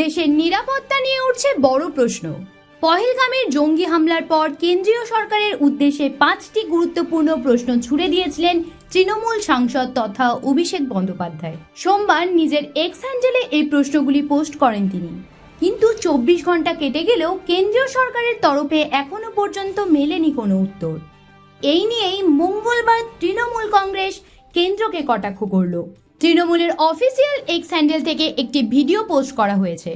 দেশের নিরাপত্তা নিয়ে উঠছে বড় প্রশ্ন। পহেলগামের জঙ্গি হামলার পর কেন্দ্রীয় সরকারের উদ্দেশ্যে পাঁচটি গুরুত্বপূর্ণ প্রশ্ন ছুড়ে দিয়েছিলেন তৃণমূল সাংসদ তথা অভিষেক বন্দ্যোপাধ্যায়। সোমবার নিজের এক্স হ্যান্ডেলে এই প্রশ্নগুলি পোস্ট করেন তিনি। কিন্তু চব্বিশ ঘণ্টা কেটে গেলেও কেন্দ্রীয় সরকারের তরফে এখনও পর্যন্ত মেলেনি কোনো উত্তর। এই নিয়েই মঙ্গলবার তৃণমূল কংগ্রেস কেন্দ্রকে কটাক্ষ করল। তৃণমূলের অফিসিয়াল এক্স হ্যান্ডেল থেকে একটি ভিডিও পোস্ট করা হয়েছে।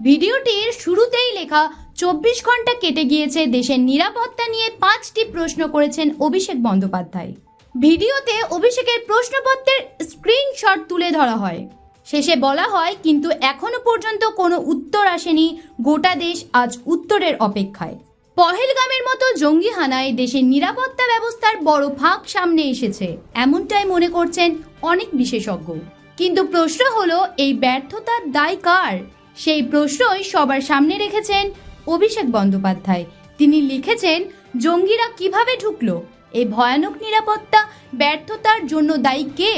ভিডিওটির শুরুতেই লেখা, চব্বিশ ঘণ্টা কেটে গিয়েছে, দেশের নিরাপত্তা নিয়ে পাঁচটি প্রশ্ন করেছেন অভিষেক বন্দ্যোপাধ্যায়। ভিডিওতে অভিষেকের প্রশ্নপত্রের স্ক্রিনশট তুলে ধরা হয়। শেষে বলা হয়, কিন্তু এখনও পর্যন্ত কোনো উত্তর আসেনি। গোটা দেশ আজ উত্তরের অপেক্ষায়। পহেলগামের মতো জঙ্গি হানায় দেশের নিরাপত্তা ব্যবস্থার বড় ফাঁক সামনে এসেছে। এমনটাই মনে করছেন অনেক বিশেষজ্ঞ। কিন্তু প্রশ্ন হলো, এই ব্যর্থতার দায় কার? সেই প্রশ্নই সবার সামনে রেখেছেন অভিষেক বন্দ্যোপাধ্যায়। তিনি লিখেছেন, জঙ্গিরা কীভাবে ঢুকলো? এই ভয়ানক নিরাপত্তা ব্যর্থতার জন্য দায়ী কে?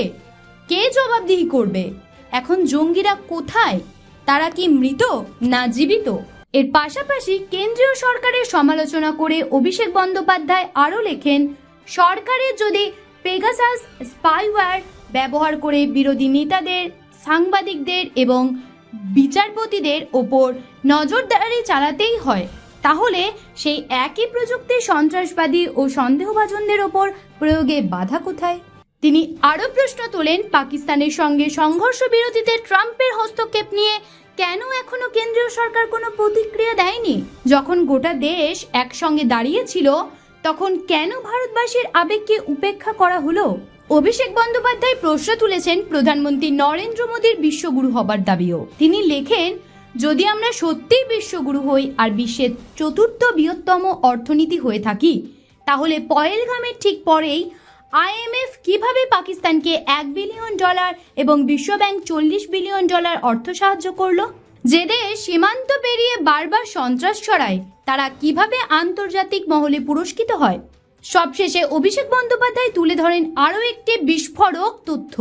কে জবাবদিহি করবে? এখন জঙ্গিরা কোথায়? তারা কি মৃত না জীবিত? এর পাশাপাশি কেন্দ্রীয় সরকারের সমালোচনা করে অভিষেক বন্দ্যোপাধ্যায় আরও লেখেন সরকারের যদি পেগাসাস স্পাইওয়্যার ব্যবহার করে বিরোধী নেতাদের, সাংবাদিকদের এবং বিচারপতিদের ওপর নজরদারি চালাতেই হয়, তাহলে সেই একই প্রযুক্তি সন্ত্রাসবাদী ও সন্দেহভাজনদের ওপর প্রয়োগে বাধা কোথায়? তিনি আরও প্রশ্ন তোলেন, পাকিস্তানের সঙ্গে সংঘর্ষ বিরতিতে ট্রাম্পের হস্তক্ষেপ নিয়ে কেন এখনও কেন্দ্রীয় সরকার কোনো প্রতিক্রিয়া দেয়নি? যখন গোটা দেশ একসঙ্গে দাঁড়িয়েছিল, তখন কেন ভারতবাসীর আবেগকে উপেক্ষা করা হলো? অভিষেক বন্দ্যোপাধ্যায় প্রশ্ন তুলেছেন প্রধানমন্ত্রী নরেন্দ্র মোদীর বিশ্বগুরু হবার দাবিও। তিনি লেখেন, যদি আমরা সত্যিই বিশ্বগুরু হই আর বিশ্বের চতুর্থ বৃহত্তম অর্থনীতি হয়ে থাকি, তাহলে পয়েলগামের ঠিক পরেই আইএমএফ কীভাবে পাকিস্তানকে এক বিলিয়ন ডলার এবং বিশ্বব্যাংক চল্লিশ বিলিয়ন ডলার অর্থ সাহায্য করল? যে দেশ সীমান্ত পেরিয়ে বারবার সন্ত্রাস ছড়ায়, তারা কীভাবে আন্তর্জাতিক মহলে পুরস্কৃত হয়? সবশেষে অভিষেক বন্দ্যোপাধ্যায় তুলে ধরেন আরও একটি বিস্ফোরক তথ্য।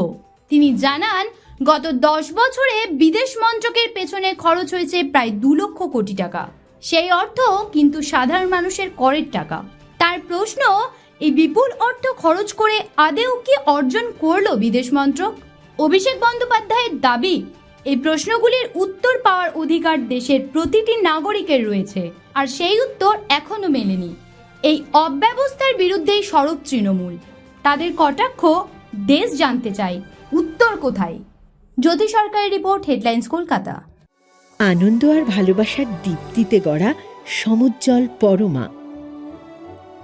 তিনি জানান, গত দশ বছরে বিদেশ মন্ত্রকের পেছনে খরচ হয়েছে প্রায় দু লক্ষ কোটি টাকা। সেই অর্থ কিন্তু সাধারণ মানুষের করের টাকা। তার প্রশ্ন এই বিপুল অর্থ খরচ করে আদেও কি অর্জন করল বিদেশ মন্ত্রক? অভিষেক বন্দ্যোপাধ্যায়ের দাবি, এই প্রশ্নগুলির উত্তর পাওয়ার অধিকার দেশের প্রতিটি নাগরিকের রয়েছে, আর সেই উত্তর এখনও মেলেনি। এই অব্যবস্থার বিরুদ্ধেই সরব তৃণমূল। তাদের কটাক্ষ, দেশ জানতে চায় উত্তর কোথায়? জ্যোতি সরকারের রিপোর্ট, হেডলাইন্স কলকাতা। আনন্দ আর ভালোবাসার দীপ্তিতে গড়া সমুজ্জ্বল পরমা।